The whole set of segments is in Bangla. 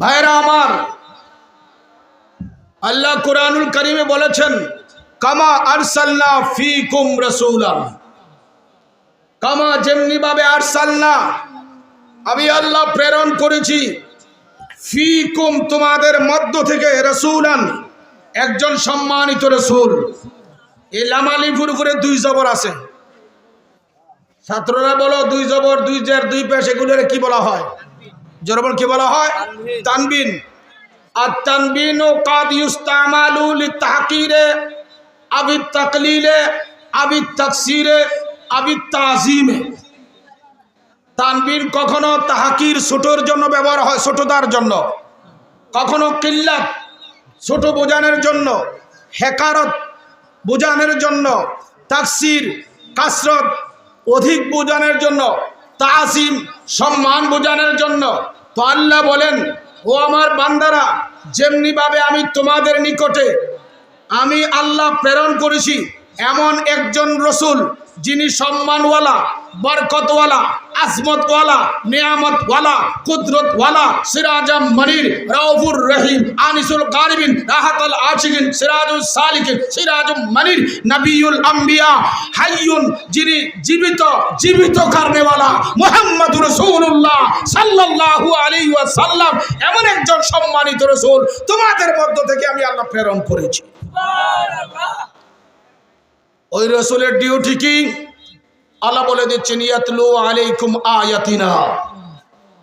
ভাইরা আমার, আল্লাহ কোরআনুল করিমে বলেছেন, কামা আরসাল্লা ফি কুম রসুলাম কামা যেমনি ভাবে আরসাল্লা আমি আল্লাহ প্রেরণ করেছি ফি কুম তোমাদের মধ্য থেকে রসুলান, একজন সম্মানিত রসুল। এই লামালিপুর করে দুই জবর আছে। ছাত্ররা বলো, দুই জবর, দুই জের, দুই পেশ, এগুলোর কি বলা হয়? জরবর কি বলা হয়? তানবিন। আর তানবিন ও কাদ ইউস্তামালু লিতাহকিরে আবি তাকলিলে আবি তাকসিরে আবি তাজিমে। তানবিন কখনো তাহাকির ছোটোর জন্য ব্যবহার হয় ছোটদার জন্য। কখনো কিল্লাত ছোট বোঝানোর জন্য। হেকারত বোঝানোর জন্য। তাকসির কাসরত অধিক বোঝানোর জন্য। তাসিম সম্মান বোঝানোর জন্য। তো আল্লাহ বলেন, ও আমার বান্দারা, যেমনিভাবে আমি তোমাদের নিকটে, আমি আল্লাহ প্রেরণ করেছি, এমন একজন রসুল যিনি সম্মানওয়ালা, বরকতওয়ালা আজমতওয়ালা নিয়ামতওয়ালা কুদরতওয়ালা সিরাজাম মনির রাউফুর রহিম আনিসুল কারিবিন রাহাতুল আশিকিন সিরাজুল সালিকিন সিরাজুম মনির নবিউল আম্বিয়া হাইয়ুন যিনি জীবিত জীবিত কারণেওয়ালা মুহাম্মদ রাসূলুল্লাহ সাল্লাল্লাহু আলাইহি ওয়াসাল্লাম এমন একজন সম্মানিত রসুল তোমাদের মধ্য থেকে আমি আল্লাহ প্রেরণ করেছি। ওই রসুলের ডিউটি কি? আল্লাহ বলে দিচ্ছেন ইয়াতলু আলাইকুম আয়াতিনা।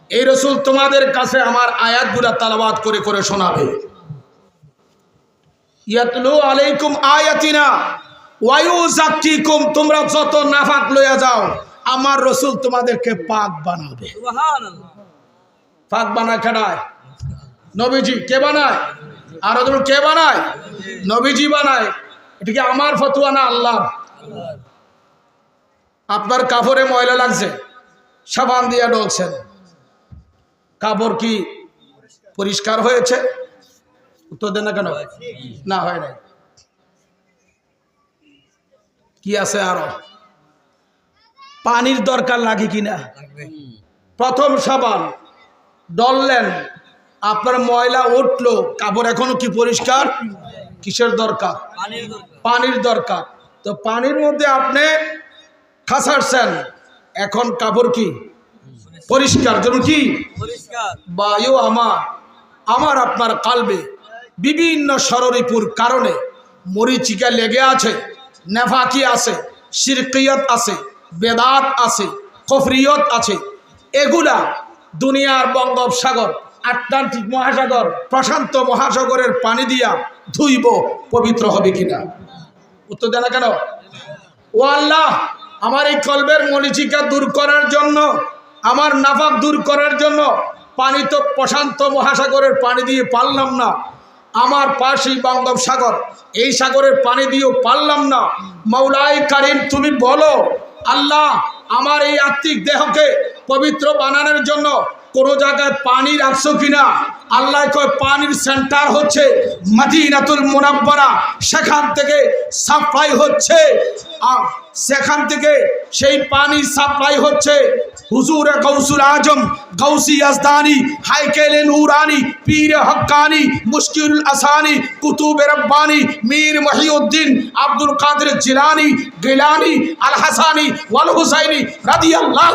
এই রসুল তোমাদের কাছে আমার আয়াতগুলা তালাবাদ করে করে শোনাবে। ইয়াতলু আলাইকুম আয়াতিনা ওয়ায়ু জাকিকুম তোমরা যত নাফাক লইয়া যাও আমার রসুল তোমাদেরকে পাক বানাবে। পাক বানায় খেড়ায় নবীজি কে বানায়? আর কে বানায়? নবীজি বানায়। এটা কি আমার ফতুয়া না আল্লাহ আপনার কাপড়ে ময়লা লাগছে, সাবান দিয়া ডলছেন কাপড় কি পরিষ্কার হয়েছে? উত্তর দেন না কেন? না, হয় নাই। কি আছে আরও? পানির দরকার লাগে কিনা? প্রথম সাবান, ডললেন, আপনার ময়লা উঠল, কাপড় এখনও কি পরিষ্কার? কিসের দরকার? পানির দরকার। তো পানির মধ্যে আপনি খাসারছেন এখন কাপড় কি? পরিষ্কার যেন কি? বায়ু আমার আমার আপনার কালবে বিভিন্ন সররিপুর কারণে মরিচিকা লেগে আছে নেফাকি আছে সিরকিয়ত আছে বেদাত আছে কফরিয়ত আছে। এগুলা দুনিয়ার বঙ্গোপসাগর আটলান্টিক মহাসাগর প্রশান্ত মহাসাগরের পানি দিয়া ধুইব পবিত্র হবে কিনা? উত্তর দেয় না কেন? ও আল্লাহ আমার এই কলবের মরিচিকা দূর করার জন্য, আমার নাফাক দূর করার জন্য পানি তো প্রশান্ত মহাসাগরের পানি দিয়ে পারলাম না। আমার পাশেই বঙ্গোপসাগর এই সাগরের পানি দিয়েও পারলাম না। মৌলাই কারিম, তুমি বলো, আল্লাহ আমার এই আত্মিক দেহকে পবিত্র বানানোর জন্য কোনো জায়গায় পানি রাখছো কিনা? আল্লাহ কয়, পানির সেন্টার হচ্ছে মদিনাতুল মুনাব্বারা, সেখান থেকে সাপ্লাই হচ্ছে। সেখান থেকে সেই পানি সাপ্লাই হচ্ছে হুজুর গৌসুল আজম, গৌসি আজদানি, হাইকেল নুরানি, পীর হক্কানি মুশকিল আসানি, কুতুব রব্বানি, মীর মহিউদ্দিন, আব্দুল কাদের জিলানি, গিলানি, আল হাসানি, ওয়াল হুসাইনি রাদি আল্লাহ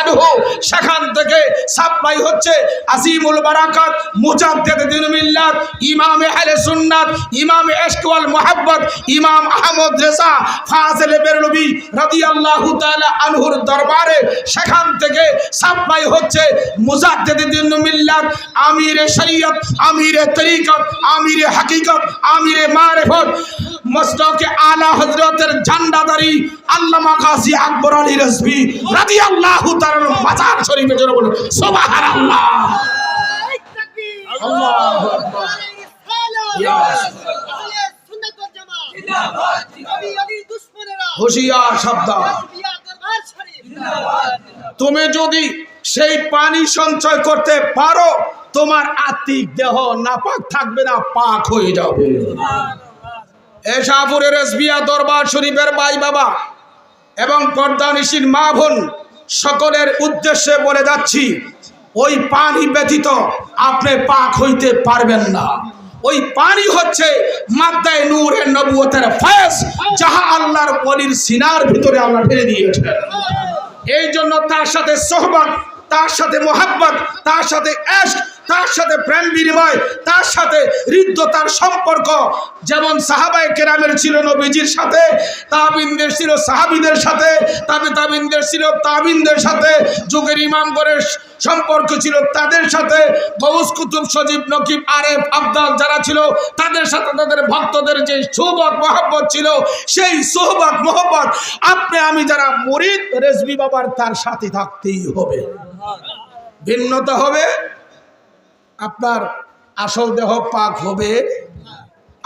আনহু। সেখান থেকে সাপ্লাই হচ্ছে আজিমুল বারাকাত, মুজাদ্দিদ দিন মিল্লাত, ইমাম আহলে সুন্নাত, ইমাম ইশক ওয়াল মুহাব্বত, ইমাম আহমদ রেজা, ফাজিল বেরলভী রাদিয়াল্লাহু তাআলা আনহুর দরবারে সেখান থেকে সাপ্লাই হচ্ছে মুজাদ্দিদ দিন মিল্লাত, আমিরে শরীয়ত, আমিরে তরিকত, আমিরে হকিকত, আমিরে মারিফত। মস্তকে আলা হযরতের ঝান্ডাদারি আল্লামা কাজী আকবর আলী রাজভী রাদিয়াল্লাহু তাআলার মাজার শরীফে জোরে বলুন হুশিয়ার তুমি যদি সেই পানি সঞ্চয় করতে পারো, তোমার আত্মিক দেহ নাপাক থাকবে না, পাক হয়ে যাবে। এ শাহপুরের এসবিয়া দরবার শরীফের ভাই বাবা এবং পর্দানিসীর মা বোন সকলের উদ্দেশ্যে বলে যাচ্ছি, ওই পানি ব্যতীত আপনি পাক হইতে পারবেন না। ওই পানি হচ্ছে মাদ্দায় নূরের নবুয়তের ফয়েজ, যাহা আল্লাহর বলির সিনার ভিতরে আল্লাহ ঢেলে দিয়েছেন। এই জন্য তার সাথে সোহবত, তার সাথে মোহাব্বত, তার সাথে এশক তার সাথে প্রেম বিনিময়, তার সাথে হৃদ্যতার সম্পর্ক। যেমন সাহাবায়ে কেরামের ছিল নবীজির সাথে, তাবিনদের ছিল সাহাবিদের সাথে তাবে তাবিনদের ছিল তাবিনদের সাথে, যুগের ইমামগণের সম্পর্ক ছিল তাদের সাথে গৌস কুতুব সজীব নকিব আরেফ আবদাল যারা ছিল, তাদের সাথে তাদের ভক্তদের যে সোহবত, মহব্বত ছিল, সেই সোহবত, মহব্বত, আপনি, আমি যারা মরিদ, রেজবি বাবার তার সাথে থাকতেই হবে। ভিন্নতা হবে আপনার আসল দেহ পাক হবে।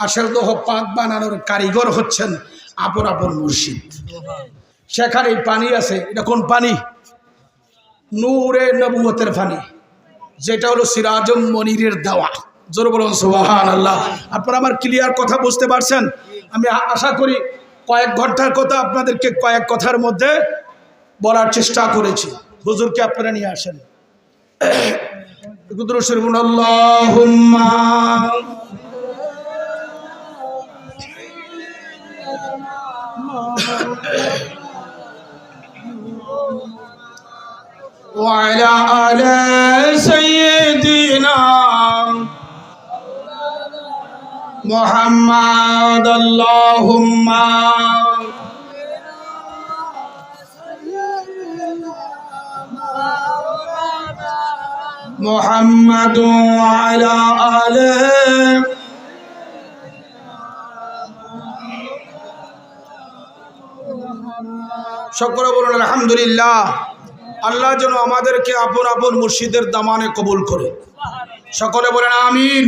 আসল দেহ পাক বানানোর কারিগর হচ্ছেন আপন আপন মুর্শিদ। সেখানে পানি আছে। এটা কোন পানি? নূরে নবুয়তের পানি। যেটা হলো সিরাজম মনিরের দেওয়া। জোর বলুন সুবাহান আল্লাহ আপনারা আমার ক্লিয়ার কথা বুঝতে পারছেন? আমি আশা করি কয়েক ঘণ্টার কথা আপনাদেরকে কয়েক কথার মধ্যে বলার চেষ্টা করেছি। হুজুরকে আপনারা নিয়ে আসেন। কুদরু শরীফুন আল্লাহুম্মা وعلى آل سيدنا محمد اللهم محمد وعلى آله সকলে বলুন আলহামদুলিল্লাহ আল্লাহ যেন আমাদেরকে আপন আপন মুর্শিদের দামানে কবুল করে সকলে বলেন আমিন